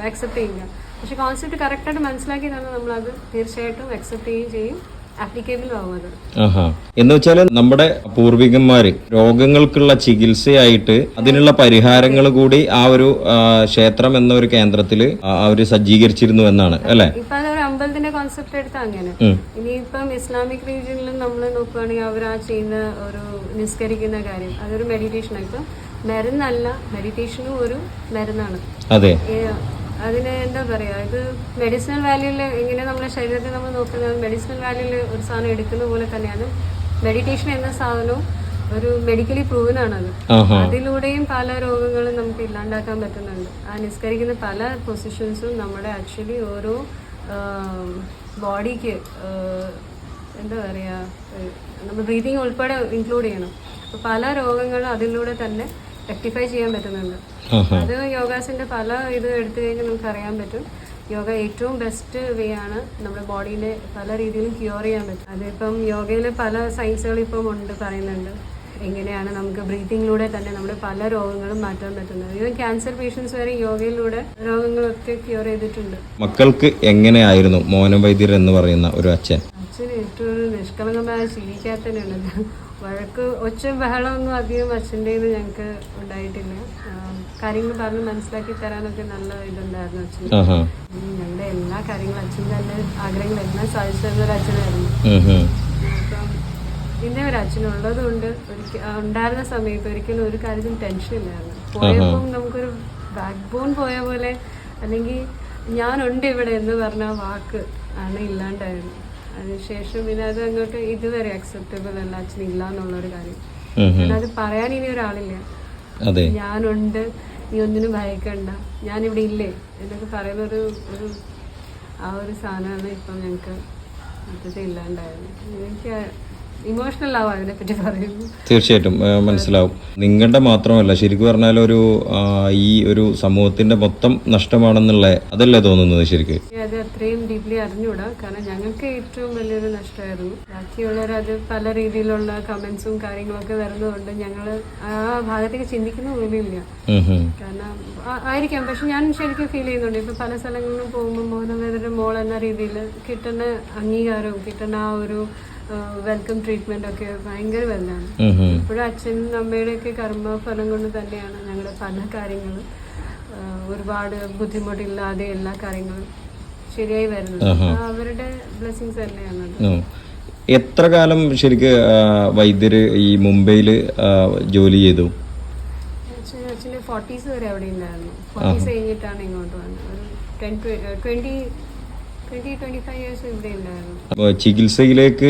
അക്സെപ്റ്റ് ചെയ്യില്ല. പക്ഷെ കോൺസെപ്റ്റ് കറക്റ്റായിട്ട് മനസ്സിലാക്കി തന്നെ നമ്മളത് തീർച്ചയായിട്ടും അക്സെപ്റ്റ് ചെയ്യുകയും ചെയ്യും. എന്ന് വെച്ചാൽ നമ്മുടെ പൂർവികന്മാര് രോഗങ്ങൾക്കുള്ള ചികിത്സയായിട്ട് അതിനുള്ള പരിഹാരങ്ങൾ കൂടി ആ ഒരു ക്ഷേത്രം എന്ന ഒരു കേന്ദ്രത്തിൽ അവർ സജ്ജീകരിച്ചിരുന്നു എന്നാണ് അല്ലെ? ഇപ്പൊ അതൊരു അമ്പലത്തിന്റെ കോൺസെപ്റ്റ് എടുത്താൽ അങ്ങനെ. ഇനിയിപ്പം ഇസ്ലാമിക് റീജിയനിലും നമ്മൾ നോക്കുകയാണെങ്കിൽ അവർ ആ ചെയ്യുന്ന ഒരു നിസ്കരിക്കുന്ന കാര്യം. അതൊരു മെഡിറ്റേഷൻ ഇപ്പം മരുന്നല്ല മെഡിറ്റേഷനും ഒരു മരുന്നാണ്. അതെ. അതിന് എന്താ പറയാ ഇത് മെഡിസിനൽ വാല്യൂൽ എങ്ങനെ നമ്മുടെ ശരീരത്തെ നമ്മൾ നോക്കുന്നത് മെഡിസിനൽ വാല്യൂൽ ഒരു സാധനം എടുക്കുന്ന പോലെ തന്നെയാണ്. മെഡിറ്റേഷൻ എന്ന സാധനവും ഒരു മെഡിക്കലി പ്രൂവൻ ആണത്. അതിലൂടെയും പല രോഗങ്ങളും നമുക്ക് ഇല്ലാണ്ടാക്കാൻ പറ്റുന്നുണ്ട്. ആ നിസ്കരിക്കുന്ന പല പൊസിഷൻസും നമ്മുടെ ആക്ച്വലി ഓരോ ബോഡിക്ക് എന്താ പറയുക നമ്മൾ ബ്രീതിങ് ഉൾപ്പെടെ ഇൻക്ലൂഡ് ചെയ്യണം. പല രോഗങ്ങളും അതിലൂടെ തന്നെ റെക്ടിഫൈ ചെയ്യാൻ പറ്റുന്നുണ്ട്. അത് യോഗാസിന്റെ പല ഇത് എടുത്തു കഴിഞ്ഞാൽ നമുക്ക് അറിയാൻ പറ്റും. യോഗ ഏറ്റവും ബെസ്റ്റ് വേ ആണ് നമ്മുടെ ബോഡീനെ പല രീതിയിലും ക്യൂർ ചെയ്യാൻ പറ്റും. അതിപ്പം യോഗയിലെ പല സയൻസുകൾ ഇപ്പം ഉണ്ട് പറയുന്നുണ്ട്. എങ്ങനെയാണ് നമുക്ക് ബ്രീത്തിങ്ങിലൂടെ തന്നെ നമ്മുടെ പല രോഗങ്ങളും മാറ്റാൻ പറ്റുന്നത്. ഈവൻ ക്യാൻസർ പേഷ്യൻസ് വരെ യോഗയിലൂടെ രോഗങ്ങളൊക്കെ ക്യൂർ ചെയ്തിട്ടുണ്ട്. മക്കൾക്ക് എങ്ങനെയായിരുന്നു മോനം വൈദ്യർ എന്ന് പറയുന്ന ഒരു അച്ഛൻ? അച്ഛൻ ഏറ്റവും നിഷ്കളങ്കമായ ചിരിക്കാത്തന്നെയുണ്ട് വഴക്ക് ഒച്ച ബഹളമൊന്നും അധികം അച്ഛന്റെ ഞങ്ങൾക്ക് ഉണ്ടായിട്ടില്ല. കാര്യങ്ങൾ പറഞ്ഞ് മനസ്സിലാക്കി തരാനൊക്കെ നല്ല ഇതുണ്ടായിരുന്നു അച്ഛൻ ഞങ്ങളുടെ എല്ലാ കാര്യങ്ങളും അച്ഛൻ തന്നെ ആഗ്രഹങ്ങളെല്ലാം സാധിച്ചു തന്ന ഒരു അച്ഛനായിരുന്നു. അപ്പം പിന്നെ ഒരു അച്ഛനുള്ളത് കൊണ്ട് ഒരിക്കൽ ഉണ്ടായിരുന്ന സമയത്ത് ഒരിക്കലും ഒരു കാര്യത്തിനും ടെൻഷൻ ഇല്ലായിരുന്നു. പോയപ്പം നമുക്കൊരു ബാക്ക് ബോൺ പോയ പോലെ അല്ലെങ്കിൽ ഞാനുണ്ട് ഇവിടെ എന്ന് പറഞ്ഞ വാക്ക് ആണ് ഇല്ലാണ്ടായത്. അതിനുശേഷം പിന്നെ അത് അങ്ങോട്ട് ഇതുവരെ അക്സെപ്റ്റബിൾ അല്ല അച്ഛൻ ഇല്ല എന്നുള്ളൊരു കാര്യം. ഉം. അത് പറയാൻ ഇനി ഒരാളില്ല. ഞാനുണ്ട് നീ ഒന്നിനും ഭയക്കണ്ട. ഞാനിവിടെ ഇല്ലേ എന്നൊക്കെ പറയുന്ന ഒരു ഒരു ആ ഒരു സാധനമാണ് ഇപ്പം ഞങ്ങൾക്ക് മറ്റത് ഇല്ലാണ്ടായത്. എനിക്ക് ഇമോഷണൽ ആവും അതിനെപ്പറ്റി പറയുമ്പോൾ തീർച്ചയായിട്ടും മനസ്സിലാവും. നിങ്ങളുടെ മാത്രമല്ല ശരിക്കും പറഞ്ഞാൽ ഒരു ഈ ഒരു സമൂഹത്തിന്റെ മൊത്തം നഷ്ടമാണെന്നുള്ള അതല്ലേ തോന്നുന്നത് ശരിക്കും? അത് അത്രയും ഡീപ്ലി അറിഞ്ഞൂടാ കാരണം ഞങ്ങൾക്ക് ഏറ്റവും വലിയൊരു നഷ്ടമായിരുന്നു. ബാക്കിയുള്ളവർ അത് പല രീതിയിലുള്ള കമന്റ്സും കാര്യങ്ങളൊക്കെ വരുന്നതുകൊണ്ട് ഞങ്ങൾ ആ ഭാഗത്തേക്ക് ചിന്തിക്കുന്ന പോലും ഇല്ല. ഉം ഉം. കാരണം ആയിരിക്കാം. പക്ഷെ ഞാൻ ശരിക്കും ഫീൽ ചെയ്യുന്നുണ്ട്. ഇപ്പൊ പല സ്ഥലങ്ങളിലും പോകുമ്പോൾ മോഹനവേദന്റെ മോൾ എന്ന രീതിയിൽ കിട്ടുന്ന അംഗീകാരവും കിട്ടുന്ന ആ ഒരു വെൽക്കം ട്രീറ്റ്മെന്റ് ഒക്കെ ഭയങ്കര വലുതാണ്. ഇപ്പോഴും അച്ഛനും അമ്മയുടെയൊക്കെ കർമ്മഫലം കൊണ്ട് തന്നെയാണ് ഞങ്ങളുടെ പല കാര്യങ്ങളും ഒരുപാട് ബുദ്ധിമുട്ടില്ലാതെ എല്ലാ കാര്യങ്ങളും ശരിയായി വരുന്നത്. അവരുടെ ബ്ലെസ്സിങ്സ് തന്നെയാണ് എത്ര കാലം ശരിക്ക് വൈദ്യര് ഈ മുംബൈയിൽ ജോലി ചെയ്തു? ഫോർട്ടീസ് വരെ അവിടെ ഉണ്ടായിരുന്നു. ഫോർട്ടീസ് കഴിഞ്ഞിട്ടാണ് ഇങ്ങോട്ട് വന്നത്. ഒരു ടെൻ ട്വന്റി ചികിത്സയിലേക്ക്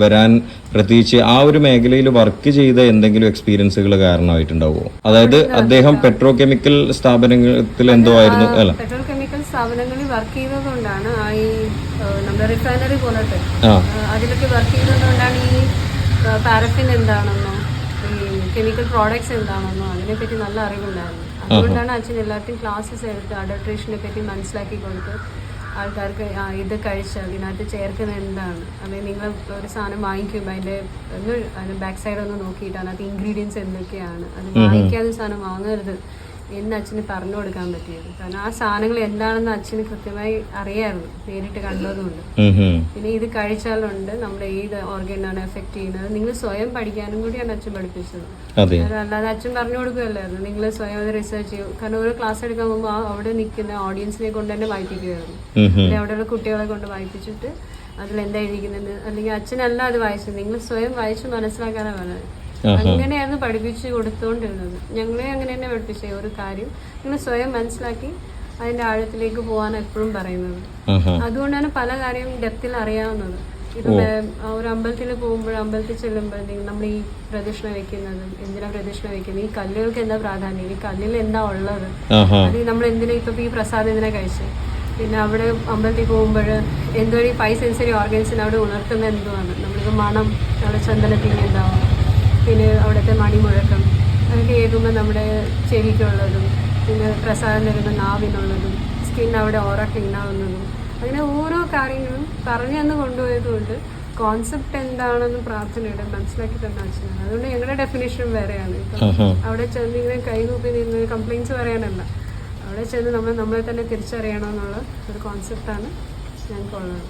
വരാൻ പ്രത്യേകിച്ച് ആ ഒരു മേഖലയിൽ വർക്ക് ചെയ്ത എന്തെങ്കിലും എക്സ്പീരിയൻസുകൾ കാരണമായിട്ടുണ്ടാവുമോ അതായത് അദ്ദേഹം പെട്രോ കെമിക്കൽ സ്ഥാപനത്തിൽ എന്തോ ആയിരുന്നു അല്ല. പെട്രോ കെമിക്കൽ സ്ഥാപനങ്ങളിൽ വർക്ക് ചെയ്തതുകൊണ്ടാണ് ആ ഈ നമ്മുടെ റിഫൈനറി പോലത്തെ അതിലൊക്കെ വർക്ക് ചെയ്തതുകൊണ്ടാണ് ഈ പാരഫിൻ എന്താണെന്നോ കെമിക്കൽ പ്രോഡക്ട്സ് എന്താണെന്നോ അതിനെപ്പറ്റി നല്ല അറിവുണ്ടായിരുന്നു. അതുകൊണ്ടാണ് അച്ഛൻ എല്ലാവർക്കും ക്ലാസ്സസ് എടുത്ത് അഡൾട്രേഷനെ പറ്റി മനസ്സിലാക്കി കൊടുത്ത് ആൾക്കാർക്ക് ആ, ഇത് കഴിച്ച് അതിനകത്ത് ചേർക്കുന്നത് എന്താണ്? അല്ലെങ്കിൽ നിങ്ങൾ ഒരു സാധനം വാങ്ങിക്കുമ്പോൾ അതിന്റെ ഒന്ന് ബാക്ക് സൈഡ് ഒന്ന് നോക്കിയിട്ട് അതിനകത്ത് ഇൻഗ്രീഡിയൻസ് എന്തൊക്കെയാണ്? അത് വാങ്ങിക്കാതെ സാധനം വാങ്ങരുത്. എന്ന് അച്ഛന് പറഞ്ഞു കൊടുക്കാൻ പറ്റിയത്. കാരണം ആ സാധനങ്ങൾ എന്താണെന്ന് അച്ഛന് കൃത്യമായി അറിയാമായിരുന്നു നേരിട്ട് കണ്ടതുകൊണ്ട്. പിന്നെ ഇത് കഴിച്ചാലുണ്ട്. നമ്മുടെ ഏത് ഓർഗനാണ് എഫക്ട് ചെയ്യുന്നത്. നിങ്ങൾ സ്വയം പഠിക്കാനും കൂടിയാണ് അച്ഛൻ പഠിപ്പിച്ചത്. അല്ലാതെ അച്ഛൻ പറഞ്ഞു കൊടുക്കുകയല്ലായിരുന്നു. നിങ്ങൾ സ്വയം അത് റിസർച്ച് ചെയ്യും. കാരണം ഓരോ ക്ലാസ് എടുക്കാൻ പോകുമ്പോൾ ആ അവിടെ നിൽക്കുന്ന ഓഡിയൻസിനെ കൊണ്ട് തന്നെ വായിപ്പിക്കുകയായിരുന്നു. അല്ലെങ്കിൽ അവിടെയുള്ള കുട്ടികളെ കൊണ്ട് വായിപ്പിച്ചിട്ട് അതിൽ എന്താ എഴുതിക്കുന്നത് അല്ലെങ്കിൽ അച്ഛനല്ല അത് വായിച്ചത്. നിങ്ങൾ സ്വയം വായിച്ച് മനസ്സിലാക്കാനാണ് പറഞ്ഞത്. അങ്ങനെയായിരുന്നു പഠിപ്പിച്ചു കൊടുത്തുകൊണ്ടിരുന്നത് ഞങ്ങളെ അങ്ങനെ തന്നെ പഠിപ്പിച്ചേ ഒരു കാര്യം. നിങ്ങൾ സ്വയം മനസ്സിലാക്കി അതിന്റെ ആഴത്തിലേക്ക് പോകാൻ എപ്പോഴും പറയുന്നത്. അതുകൊണ്ടാണ് പല കാര്യം ഡെപ്തിൽ അറിയാവുന്നത്. ഇപ്പൊ ഒരു അമ്പലത്തിൽ പോകുമ്പോൾ അമ്പലത്തിൽ ചെല്ലുമ്പോഴത്തേക്കും നമ്മൾ ഈ പ്രദക്ഷിണ വെക്കുന്നത് എന്തിനാ പ്രദക്ഷിണ വെക്കുന്നത്? ഈ കല്ലുകൾക്ക് എന്താ പ്രാധാന്യം? ഈ കല്ലിൽ എന്താ ഉള്ളത്. അത് നമ്മൾ എന്തിനാ ഇപ്പൊ ഈ പ്രസാദം എന്തിനാ കഴിച്ചത് പിന്നെ അവിടെ അമ്പലത്തിൽ പോകുമ്പോൾ എന്തോ ഈ ഫൈവ് സെൻസറി ഓർഗൻസിന് അവിടെ ഉണർത്തുന്ന എന്തുവാണ്? നമ്മളിപ്പോൾ മണം അവിടെ ചന്ദനത്തിന് ഉണ്ടാവും പിന്നെ അവിടുത്തെ മണിമുഴക്കം അതൊക്കെ കേൾക്കുമ്പോൾ നമ്മുടെ ചെവിക്കുള്ളതും പിന്നെ പ്രസാദം തരുന്ന നാവിനുള്ളതും സ്കിൻ അവിടെ ഓറ ക്ലീൻ ആവുന്നതും അങ്ങനെ ഓരോ കാര്യങ്ങളും പറഞ്ഞു തന്ന് കൊണ്ടുപോയതുകൊണ്ട് കോൺസെപ്റ്റ് എന്താണെന്ന് പ്രാർത്ഥനയുടെ മനസ്സിലാക്കി തന്നെ അച്ഛനാണ്. അതുകൊണ്ട് ഞങ്ങളുടെ ഡെഫിനേഷൻ വേറെയാണ്. ഇപ്പം അവിടെ ചെന്ന് ഇങ്ങനെ കൈകൂപ്പി നിന്ന് കംപ്ലൈന്റ്സ് പറയാനല്ല. അവിടെ ചെന്ന് നമ്മൾ നമ്മളെ തന്നെ തിരിച്ചറിയണമെന്നുള്ള ഒരു കോൺസെപ്റ്റാണ് ഞങ്ങൾക്കുള്ളത്.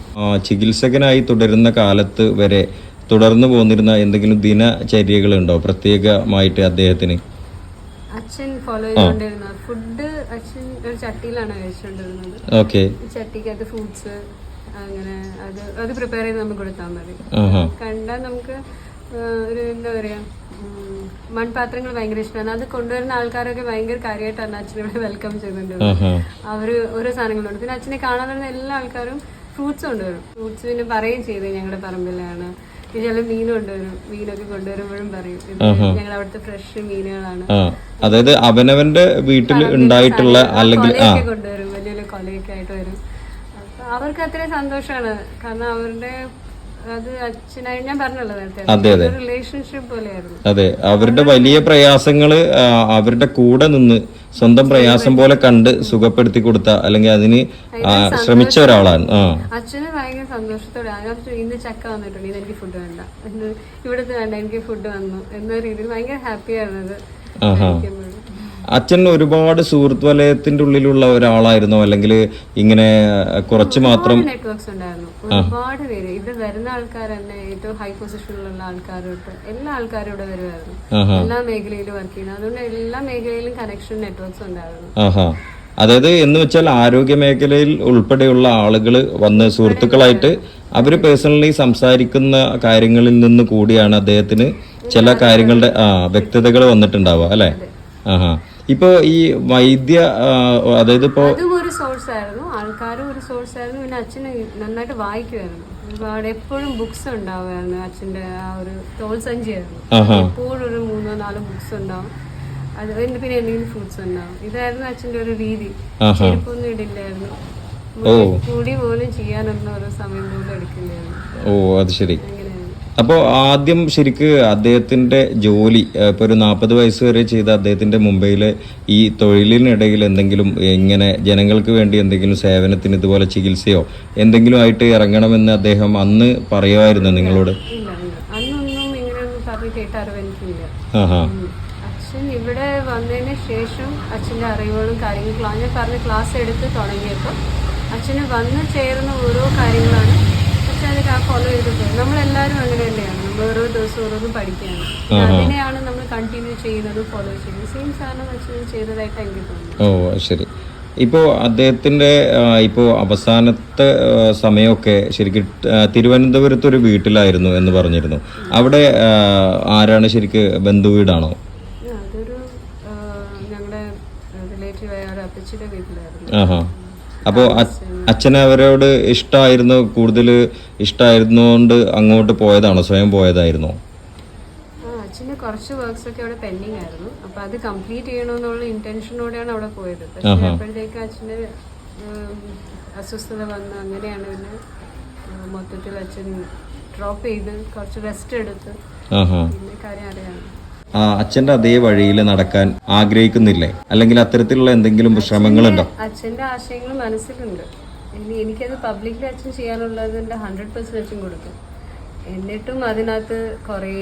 ചികിത്സകനായി തുടരുന്ന കാലത്ത് വരെ തുടർന്നു പോന്നിരുന്ന എന്തെങ്കിലും ദിനചര്യകളുണ്ടോ പ്രത്യേകമായിട്ട് അദ്ദേഹത്തിന്? അച്ഛൻ ഫോളോ ചെയ്തുകൊണ്ടിരുന്ന ഫുഡ് അച്ഛൻ ഒരു ചട്ടിയിലാണ് കഴിച്ചുകൊണ്ടിരുന്നത്. ഓക്കെ ചട്ടിക്കകത്ത് ഫ്രൂട്ട്സ് അങ്ങനെ അത് അത് പ്രിപ്പയർ ചെയ്ത് നമുക്ക് കൊടുത്താൽ മതി. കണ്ടാൽ നമുക്ക് ഒരു എന്താ പറയാ മൺപാത്രങ്ങൾ ഭയങ്കര ഇഷ്ടമാണ്. അത് കൊണ്ടുവരുന്ന ആൾക്കാരൊക്കെ ഭയങ്കര കാര്യമായിട്ടാണ് അച്ഛനെ ഇവിടെ വെൽക്കം ആഹാ. അവർ ഓരോ സാധനങ്ങളുണ്ട് പിന്നെ അച്ഛനെ കാണാൻ വരുന്ന എല്ലാ ആൾക്കാരും ഫ്രൂട്ട്സ് കൊണ്ടുവരും ഫ്രൂട്ട്സ് പിന്നെ പറയുകയും ചെയ്ത് ഞങ്ങളുടെ പറമ്പിലാണ്. ചില മീൻ കൊണ്ടുവരും. മീനൊക്കെ കൊണ്ടുവരുമ്പോഴും പറയും. ഞങ്ങൾ അവിടുത്തെ ഫ്രഷ് മീനുകളാണ്. അതായത് അവനവന്റെ വീട്ടിൽ ഉണ്ടായിട്ടുള്ള അല്ലെങ്കിൽ കൊണ്ടുവരും. വലിയ വലിയ കൊലയൊക്കെ ആയിട്ട് വരും. അവർക്ക് അത്രയും സന്തോഷമാണ്. കാരണം അവരുടെ അത് അതെ അതെ. അവരുടെ വലിയ പ്രയാസങ്ങൾ അവരുടെ കൂടെ നിന്ന് സ്വന്തം പ്രയാസം പോലെ കണ്ട് സുഖപ്പെടുത്തി കൊടുത്ത അല്ലെങ്കിൽ അതിന് ശ്രമിച്ച ഒരാളാണ്. അച്ഛന് ഭയങ്കര സന്തോഷത്തോടെ ഇന്ന് ചക്ക വന്നിട്ടുണ്ട് ഇത് എനിക്ക് ഫുഡ് വേണ്ട. ഇന്ന് ഇവിടുത്തെ വേണ്ട എനിക്ക് ഫുഡ് വന്നു എന്ന രീതിയിൽ ഭയങ്കര ഹാപ്പി ആയിരുന്നു ആഹാ. കഴിക്കുമ്പോഴും. അച്ഛൻ ഒരുപാട് സുഹൃത്ത് വലയത്തിന്റെ ഉള്ളിലുള്ള ഒരാളായിരുന്നു. അല്ലെങ്കിൽ ഇങ്ങനെ കുറച്ച് മാത്രം നെറ്റ്വർക്സ് നെറ്റ്വർക്ക്സ് ഉണ്ടായിരുന്നു ഒരുപാട് പേര്. ഇവിടെ വരുന്ന ആൾക്കാർ തന്നെ ഏറ്റവും ഹൈ പൊസിഷനിലുള്ള ആൾക്കാരോട്ട് എല്ലാ ആൾക്കാരും ഇവിടെ വരുമായിരുന്നു. എല്ലാ മേഖലയിലും വർക്ക് ചെയ്യുന്നത് അതുകൊണ്ട് എല്ലാ മേഖലയിലും കണക്ഷൻ നെറ്റ്വർക്ക്സ് ഉണ്ടായിരുന്നു. അതായത് എന്ന് വെച്ചാൽ ആരോഗ്യ മേഖലയിൽ ഉൾപ്പെടെയുള്ള ആളുകൾ വന്ന് സുഹൃത്തുക്കളായിട്ട് അവർ പേഴ്സണലി സംസാരിക്കുന്ന കാര്യങ്ങളിൽ നിന്ന് കൂടിയാണ് അദ്ദേഹത്തിന് ചില കാര്യങ്ങളുടെ ആ വ്യക്തതകൾ വന്നിട്ടുണ്ടാവുക അല്ലേ? ആഹാ. ഇപ്പോ ഈ വൈദ്യ അതായത് ഇപ്പോ ഒരു സോഴ്സ് ആയിരുന്നു. ആൾക്കാരും ഒരു സോഴ്സ് ആയിരുന്നു. പിന്നെ അച്ഛന് നന്നായിട്ട് വായിക്കുമായിരുന്നു. ഒരുപാട് എപ്പോഴും ബുക്സ് ഉണ്ടാവുമായിരുന്നു അച്ഛന്റെ ആ ഒരു തോൾ സഞ്ചിയായിരുന്നു എപ്പോഴും ഒരു മൂന്നോ നാലോ ബുക്സ് ഉണ്ടാവും. അത് കഴിഞ്ഞ് പിന്നെ എന്തെങ്കിലും ഫ്രൂട്ട്സ് ഉണ്ടാവും. ഇതായിരുന്നു അച്ഛന്റെ ഒരു രീതി. ഒന്നും ചെരുപ്പൊന്നും ഇടില്ലായിരുന്നു. കൂടി പോലും ചെയ്യാനൊന്നും ഒരു സമയം പോലും എടുക്കില്ലായിരുന്നു. ഓ അത് ശരി. അപ്പോൾ ആദ്യം ശരിക്ക് അദ്ദേഹത്തിന്റെ ജോലി ഇപ്പോൾ ഒരു നാൽപ്പത് വയസ്സ് വരെ ചെയ്ത അദ്ദേഹത്തിന്റെ മുംബൈയിലെ ഈ തൊഴിലിനിടയിൽ എന്തെങ്കിലും ഇങ്ങനെ ജനങ്ങൾക്ക് വേണ്ടി എന്തെങ്കിലും സേവനത്തിന് ഇതുപോലെ ചികിത്സയോ എന്തെങ്കിലും ആയിട്ട് ഇറങ്ങണമെന്ന് അദ്ദേഹം അന്ന് പറയുമായിരുന്നു നിങ്ങളോട്? അച്ഛൻ ഇവിടെ വന്നതിന് ശേഷം അച്ഛന്റെ അറിവുകളും കാര്യങ്ങളും ഞാൻ പറഞ്ഞ ക്ലാസ് എടുത്ത് തുടങ്ങിയപ്പോൾ അച്ഛന് വന്ന് ചേർന്ന ഓരോ കാര്യങ്ങളാണ് അത് ഫോളോ ചെയ്ത് പോയി നമ്മളെല്ലാവരും അങ്ങനെ തന്നെയാണ്. നമ്മൾ ഓരോ ദിവസം ഓരോന്നും പഠിക്കുകയാണ്. അതിനെയാണ് നമ്മൾ കണ്ടിന്യൂ ചെയ്യുന്നത് ഫോളോ ചെയ്യുന്നത്. സെയിം സാധനം അച്ഛൻ ചെയ്തതായിട്ട് എനിക്ക് തോന്നുന്നു. ഓ ശരി. ഇപ്പോൾ അദ്ദേഹത്തിന്റെ ഇപ്പോൾ അവസാനത്തെ സമയമൊക്കെ ശരിക്കും തിരുവനന്തപുരത്ത് ഒരു വീട്ടിലായിരുന്നു എന്ന് പറഞ്ഞിരുന്നു. അവിടെ ആരാണ് ശരിക്ക് ബന്ധു വീടാണോ? അതൊരു ഞങ്ങളുടെ റിലേറ്റീവായ ഒരു അപ്പച്ചിയുടെ വീട്ടിലായിരുന്നു. ആഹാ. അപ്പോൾ അച്ഛൻ അവരോട് ഇഷ്ടമായിരുന്നു കൂടുതൽ ഇഷ്ടമായിരുന്നോണ്ട് അങ്ങോട്ട് പോയതാണോ? സ്വയം പോയതായിരുന്നോ? അച്ഛന് കുറച്ച് വർക്ക്സ് ഒക്കെ അവിടെ പെൻഡിങ് ആയിരുന്നു. അപ്പൊ അത് കംപ്ലീറ്റ് ചെയ്യണമെന്നുള്ള ഇന്റൻഷനോടെയാണ് അവിടെ പോയത്. പക്ഷെ അപ്പോഴത്തേക്ക് അച്ഛന് അസ്വസ്ഥത വന്ന്. അങ്ങനെയാണ് പിന്നെ മൊത്തത്തിൽ അച്ഛൻ ഡ്രോപ്പ് ചെയ്ത് കുറച്ച് റെസ്റ്റ് എടുത്ത് പിന്നെ കാര്യം അറിയാം ആ അച്ഛന്റെ അതേ വഴിയിൽ നടക്കാൻ ആഗ്രഹിക്കുന്നില്ലേ? അല്ലെങ്കിൽ അത്തരത്തിലുള്ള എന്തെങ്കിലും ശ്രമങ്ങളുണ്ടോ അച്ഛന്റെ ആശയങ്ങൾ മനസ്സിലുണ്ട്. എനിക്കത് പബ്ലിക്കിൽ അച്ഛൻ ചെയ്യാനുള്ളതിന്റെ ഹൺഡ്രഡ് പെർസെന്റ് അച്ഛൻ കൊടുക്കും. എന്നിട്ടും അതിനകത്ത് കുറേ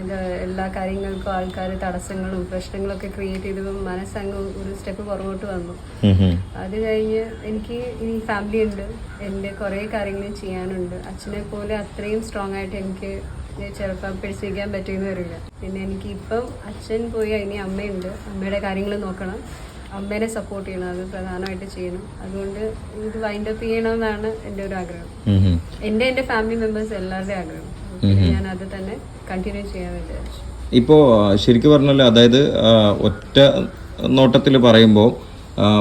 എന്താ എല്ലാ കാര്യങ്ങൾക്കും ആൾക്കാർ തടസ്സങ്ങളും പ്രശ്നങ്ങളൊക്കെ ക്രിയേറ്റ് ചെയ്തപ്പോൾ മനസ്സങ്ങ് ഒരു സ്റ്റെപ്പ് പുറകോട്ട് വന്നു. അത് കഴിഞ്ഞ് എനിക്ക് ഇനി ഫാമിലി ഉണ്ട്. എന്റെ കുറേ കാര്യങ്ങൾ ചെയ്യാനുണ്ട്. അച്ഛനെ പോലെ അത്രയും സ്ട്രോങ് ആയിട്ട് എനിക്ക് ചിലപ്പം പിടിച്ചിരിക്കാൻ പറ്റുമെന്ന് വരില്ല പിന്നെ എനിക്ക് ഇപ്പം അച്ഛൻ പോയി ഇനി അമ്മയുണ്ട്. അമ്മയുടെ കാര്യങ്ങൾ നോക്കണം. അമ്മേനെ സപ്പോർട്ട് ചെയ്യണം. അത് പ്രധാനമായിട്ട് ചെയ്യണം. അതുകൊണ്ട് ഇത് വൈൻഡ് അപ്പ് ചെയ്യണമെന്നാണ് എന്റെ ഒരു ആഗ്രഹം. എന്റെ എന്റെ ഫാമിലി മെമ്പേഴ്സ് എല്ലാവരുടെയും ആഗ്രഹം. ഞാൻ അത് തന്നെ കണ്ടിന്യൂ ചെയ്യാൻ വിചാരിച്ചു. ഇപ്പോൾ ശരിക്കും പറഞ്ഞല്ലോ അതായത് ഒറ്റ നോട്ടത്തിൽ പറയുമ്പോൾ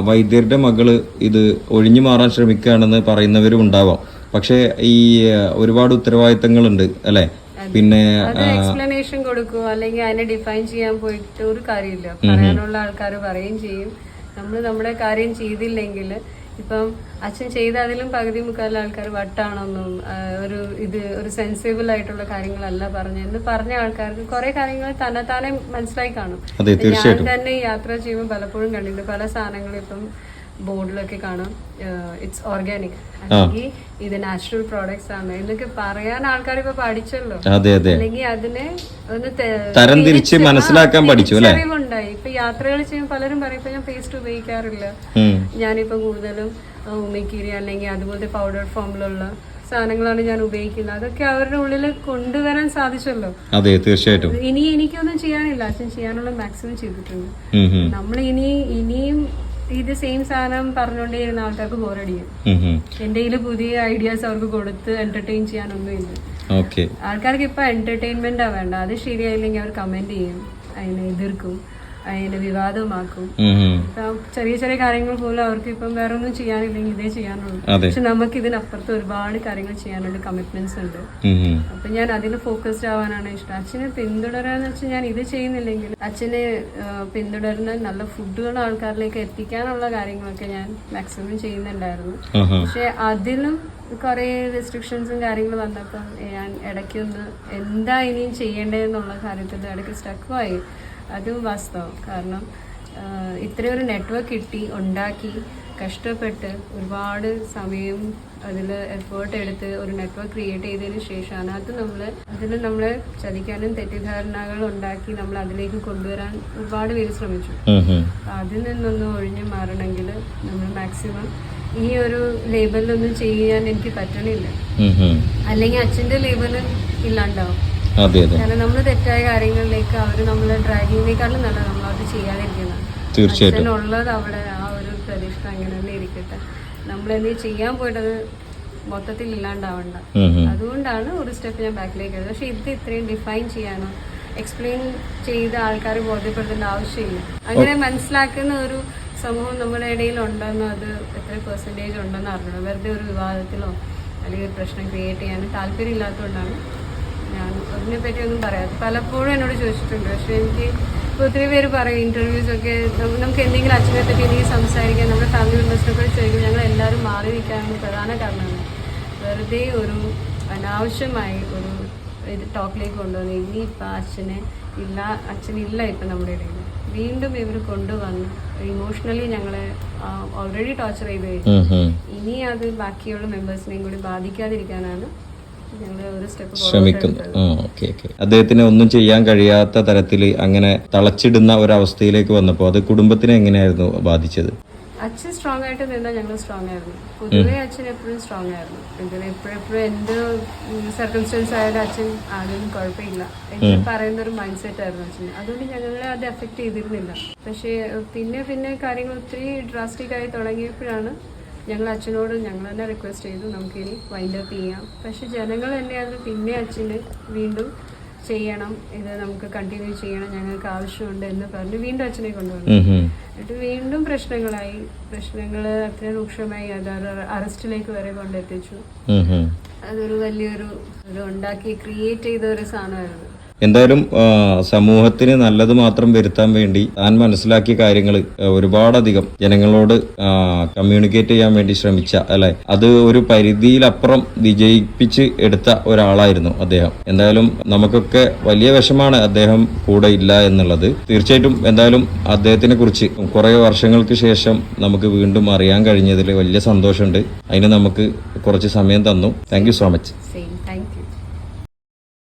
വൈദ്യരുടെ മകൾ ഇത് ഒഴിഞ്ഞു മാറാൻ ശ്രമിക്കുകയാണെന്ന് പറയുന്നവരും ഉണ്ടാവാം. പക്ഷേ ഈ ഒരുപാട് ഉത്തരവാദിത്തങ്ങളുണ്ട് അല്ലേ? പിന്നെ എക്സ്പ്ലനേഷൻ കൊടുക്കുക അല്ലെങ്കിൽ അതിനെ ഡിഫൈൻ ചെയ്യാൻ പോയിട്ട് ഒരു കാര്യമില്ല. പറയാനുള്ള ആൾക്കാർ പറയുകയും ചെയ്യും. നമ്മൾ നമ്മുടെ കാര്യം ചെയ്തില്ലെങ്കിൽ ഇപ്പം അച്ഛൻ ചെയ്ത അതിലും പകുതി മുക്കാൽ ആൾക്കാർ വട്ടാണെന്നും ഒരു ഇത് ഒരു സെൻസിബിൾ ആയിട്ടുള്ള കാര്യങ്ങളല്ല പറഞ്ഞു എന്ന് പറഞ്ഞ ആൾക്കാർക്ക് കുറെ കാര്യങ്ങൾ തന്നെത്താനെ മനസ്സിലായി കാണും. ഞാൻ തന്നെ യാത്ര ചെയ്യുമ്പോൾ പലപ്പോഴും കണ്ടിട്ടുണ്ട്. പല സാധനങ്ങളും ഇപ്പം ബോർഡിലൊക്കെ കാണാം. ഇറ്റ്സ് ഓർഗാനിക് അല്ലെങ്കിൽ ഇത് നാച്ചുറൽ പ്രോഡക്ട്സ് ആണ് എന്നൊക്കെ പറയാൻ ആൾക്കാർ ഇപ്പൊ പഠിച്ചല്ലോ അല്ലെങ്കിൽ അതിനെ ഒന്ന് തരംതിരിച്ച് തരം തിരിച്ച് തിരിച്ച് മനസ്സിലാക്കാൻ പഠിച്ചു അറിവുണ്ടായി. ഇപ്പൊ യാത്രകൾ ചെയ്യുമ്പോൾ പലരും പറയും ഇപ്പൊ ഞാൻ പേസ്റ്റ് ഉപയോഗിക്കാറില്ല. ഞാനിപ്പോ കൂടുതലും ആ, അല്ലെങ്കിൽ അതുപോലത്തെ പൗഡർ ഫോമിലുള്ള സാധനങ്ങളാണ് ഞാൻ ഉപയോഗിക്കുന്നത്. അതൊക്കെ അവരുടെ ഉള്ളിൽ കൊണ്ടുവരാൻ സാധിച്ചല്ലോ. അതെ തീർച്ചയായിട്ടും. ഇനി എനിക്കൊന്നും ചെയ്യാനില്ല. അച്ഛൻ ചെയ്യാനുള്ള മാക്സിമം ചെയ്തിട്ടുണ്ട്. നമ്മൾ ഇനി ഇനിയും ഇത് സെയിം സാധനം പറഞ്ഞുകൊണ്ടേയിരുന്ന ആൾക്കാർക്ക് ബോറടിയും കയ്യിൽ പുതിയ ഐഡിയാസ് അവർക്ക് കൊടുത്ത് എന്റർടൈൻ ചെയ്യാനൊന്നുമില്ല ഇല്ല. ആൾക്കാർക്ക് ഇപ്പൊ എന്റർടൈൻമെന്റാ വേണ്ട. അത് ശരിയായില്ലെങ്കിൽ അവർ കമന്റ് ചെയ്യും. അതിനെ എതിർക്കും. അതിനെ വിവാദമാക്കും. ചെറിയ ചെറിയ കാര്യങ്ങൾ പോലും അവർക്ക് ഇപ്പം വേറെ ഒന്നും ചെയ്യാനില്ലെങ്കിൽ ഇതേ ചെയ്യാനുള്ളൂ. പക്ഷെ നമുക്ക് ഇതിനപ്പുറത്ത് ഒരുപാട് കാര്യങ്ങൾ ചെയ്യാനുള്ള കമ്മിറ്റ്മെന്റ്സ് ഉണ്ട്. അപ്പൊ ഞാൻ അതിൽ ഫോക്കസ്ഡ് ആവാനാണ് ഇഷ്ടം. അച്ഛനെ പിന്തുടരാന്ന് വെച്ചാൽ ഞാൻ ഇത് ചെയ്യുന്നില്ലെങ്കിൽ അച്ഛനെ പിന്തുടരുന്ന നല്ല ഫുഡുകൾ ആൾക്കാരിലേക്ക് എത്തിക്കാനുള്ള കാര്യങ്ങളൊക്കെ ഞാൻ മാക്സിമം ചെയ്യുന്നുണ്ടായിരുന്നു. പക്ഷെ അതിലും കുറേ റെസ്ട്രിക്ഷൻസും കാര്യങ്ങളും വന്നപ്പം ഞാൻ ഇടയ്ക്കൊന്ന് എന്താ ഇനിയും ചെയ്യേണ്ടതെന്നുള്ള കാര്യത്തിൽ ഇടയ്ക്ക് സ്റ്റക്കുമായി അതും വാസ്തവം കാരണം ഇത്രയൊരു ഇത്രയും ഒരു നെറ്റ്വർക്ക് കിട്ടി ഉണ്ടാക്കി കഷ്ടപ്പെട്ട് ഒരുപാട് സമയം അതിൽ എഫേർട്ട് എടുത്ത് ഒരു നെറ്റ്വർക്ക് ക്രിയേറ്റ് ചെയ്തതിന് ശേഷം അതിനകത്ത് നമ്മൾ അതിൽ നമ്മൾ ചതിക്കാനും തെറ്റിദ്ധാരണകൾ ഉണ്ടാക്കി നമ്മൾ അതിലേക്ക് കൊണ്ടുവരാൻ ഒരുപാട് പേര് ശ്രമിച്ചു. അതിൽ നിന്നൊന്ന് ഒഴിഞ്ഞു മാറണമെങ്കിൽ നമ്മൾ മാക്സിമം ഈ ഒരു ലേബലിലൊന്നും ചെയ്യാൻ എനിക്ക് പറ്റണില്ല. അല്ലെങ്കിൽ അച്ഛന്റെ ലേബൽ ഇല്ലാണ്ടാവും അതെ അതെ കാരണം നമ്മൾ തെറ്റായ കാര്യങ്ങളിലേക്ക് അവർ നമ്മളെ ഡ്രാഗ് ചെയ്യുന്നേക്കാളും നല്ല നമ്മൾ അത് ചെയ്യാതിരിക്കുന്നത് തീർച്ചയായിട്ടും അവിടെ ആ ഒരു പ്രതീക്ഷ അങ്ങനെ തന്നെ ഇരിക്കട്ടെ. നമ്മൾ എന്തെങ്കിലും ചെയ്യാൻ പോയിട്ടത് മൊത്തത്തിൽ ഇല്ലാണ്ടാവണ്ട. അതുകൊണ്ടാണ് ഒരു സ്റ്റെപ്പ് ഞാൻ ബാക്കിലേക്ക് എടുത്തത് പക്ഷെ ഇത് ഇത്രയും ഡിഫൈൻ ചെയ്യാനോ എക്സ്പ്ലെയിൻ ചെയ്ത് ആൾക്കാരെ ബോധ്യപ്പെടുത്തേണ്ട ആവശ്യമില്ല. അങ്ങനെ മനസ്സിലാക്കുന്ന ഒരു സമൂഹം നമ്മുടെ ഇടയിൽ ഉണ്ടെന്ന് അത് എത്ര പെർസെന്റേജ് ഉണ്ടെന്ന് അറിഞ്ഞു വെറുതെ ഒരു വിവാദത്തിലോ അല്ലെങ്കിൽ പ്രശ്നം ക്രിയേറ്റ് ചെയ്യാൻ താല്പര്യം ഇല്ലാത്തതുകൊണ്ടാണ് ഞാൻ അതിനെപ്പറ്റി ഒന്നും പറയാതെ പലപ്പോഴും എന്നോട് ചോദിച്ചിട്ടുണ്ട്. പക്ഷെ എനിക്ക് ഇപ്പോൾ ഒത്തിരി പേര് പറയും ഇന്റർവ്യൂസ് ഒക്കെ നമുക്ക് എന്തെങ്കിലും അച്ഛനെ പറ്റി എന്തെങ്കിലും സംസാരിക്കാൻ നമ്മുടെ ഫാമിലി മെമ്പേഴ്സിനെ കൂടി ചോദിക്കും ഞങ്ങൾ എല്ലാവരും മാറി നിൽക്കാനുള്ള പ്രധാന കാരണമാണ്. വെറുതെ ഒരു അനാവശ്യമായി ഒരു ഇത് ടോക്കിലേക്ക് കൊണ്ടുവന്നു ഇനിയിപ്പോൾ അച്ഛനെ ഇല്ല അച്ഛനില്ല ഇപ്പം നമ്മുടെ ഇടയിൽ. വീണ്ടും ഇവർ കൊണ്ടുവന്ന് ഇമോഷണലി ഞങ്ങളെ ഓൾറെഡി ടോർച്ചർ ചെയ്ത്. ഇനി അത് ബാക്കിയുള്ള മെമ്പേഴ്സിനെയും കൂടി ബാധിക്കാതിരിക്കാനാണ് ശ്രമിക്കുന്നു. ആ ഓക്കെ ഓക്കെ അദ്ദേഹത്തിന് ഒന്നും ചെയ്യാൻ കഴിയാത്ത തരത്തിൽ അങ്ങനെ തളച്ചിടുന്ന ഒരവസ്ഥയിലേക്ക് വന്നപ്പോൾ അത് കുടുംബത്തിനെ എങ്ങനെയായിരുന്നു ബാധിച്ചത്? അച്ഛൻ സ്ട്രോങ് ആയിട്ട് നിന്നാൽ ഞങ്ങൾ സ്ട്രോങ് ആയിരുന്നു. പൊതുവേ അച്ഛൻ എപ്പോഴും സ്ട്രോങ് ആയിരുന്നു. എന്തായാലും എപ്പോഴെപ്പോഴും എന്ത് സർക്കംസ്റ്റൻസ് ആയാലും അച്ഛൻ ആദ്യം കുഴപ്പമില്ല. എന്ന് പറയുന്ന ഒരു മൈൻഡ് സെറ്റ് ആയിരുന്നു അച്ഛന്. അതുകൊണ്ട് ഞങ്ങളെ അത് എഫക്ട് ചെയ്തിരുന്നില്ല. പക്ഷേ പിന്നെ പിന്നെ കാര്യങ്ങൾ ഒത്തിരി ഡ്രാസ്റ്റിക് ആയി തുടങ്ങിയപ്പോഴാണ് ഞങ്ങൾ അച്ഛനോട് ഞങ്ങൾ തന്നെ റിക്വസ്റ്റ് ചെയ്തു. നമുക്കിനി വൈൻഡ് അപ്പ് ചെയ്യാം. പക്ഷെ ജനങ്ങൾ തന്നെ അത് പിന്നെ അച്ഛന് വീണ്ടും ചെയ്യണം. ഇത് നമുക്ക് കണ്ടിന്യൂ ചെയ്യണം. ഞങ്ങൾക്ക് ആവശ്യമുണ്ട് എന്ന് പറഞ്ഞ് വീണ്ടും അച്ഛനെ കൊണ്ടുവന്നു. എന്നിട്ട് വീണ്ടും പ്രശ്നങ്ങളായി. പ്രശ്നങ്ങൾ അത്ര രൂക്ഷമായി അത് അറസ്റ്റിലേക്ക് വരെ കൊണ്ടെത്തിച്ചു. അതൊരു വലിയൊരു ഉണ്ടാക്കി ക്രിയേറ്റ് ചെയ്ത ഒരു സാധനമായിരുന്നു. എന്തായാലും സമൂഹത്തിന് നല്ലത് മാത്രം വരുത്താൻ വേണ്ടി താൻ മനസ്സിലാക്കിയ കാര്യങ്ങൾ ഒരുപാടധികം ജനങ്ങളോട് കമ്മ്യൂണിക്കേറ്റ് ചെയ്യാൻ വേണ്ടി ശ്രമിച്ച അല്ലെ? അത് ഒരു പരിധിയിലപ്പുറം വിജയിപ്പിച്ച് എടുത്ത ഒരാളായിരുന്നു അദ്ദേഹം. എന്തായാലും നമുക്കൊക്കെ വലിയ വിഷമാണ് അദ്ദേഹം കൂടെ ഇല്ല എന്നുള്ളത്. തീർച്ചയായിട്ടും എന്തായാലും അദ്ദേഹത്തിനെ കുറിച്ച് കുറെ വർഷങ്ങൾക്ക് ശേഷം നമുക്ക് വീണ്ടും അറിയാൻ കഴിഞ്ഞതിൽ വലിയ സന്തോഷമുണ്ട്. അതിന് നമുക്ക് കുറച്ച് സമയം തന്നു. Thank so much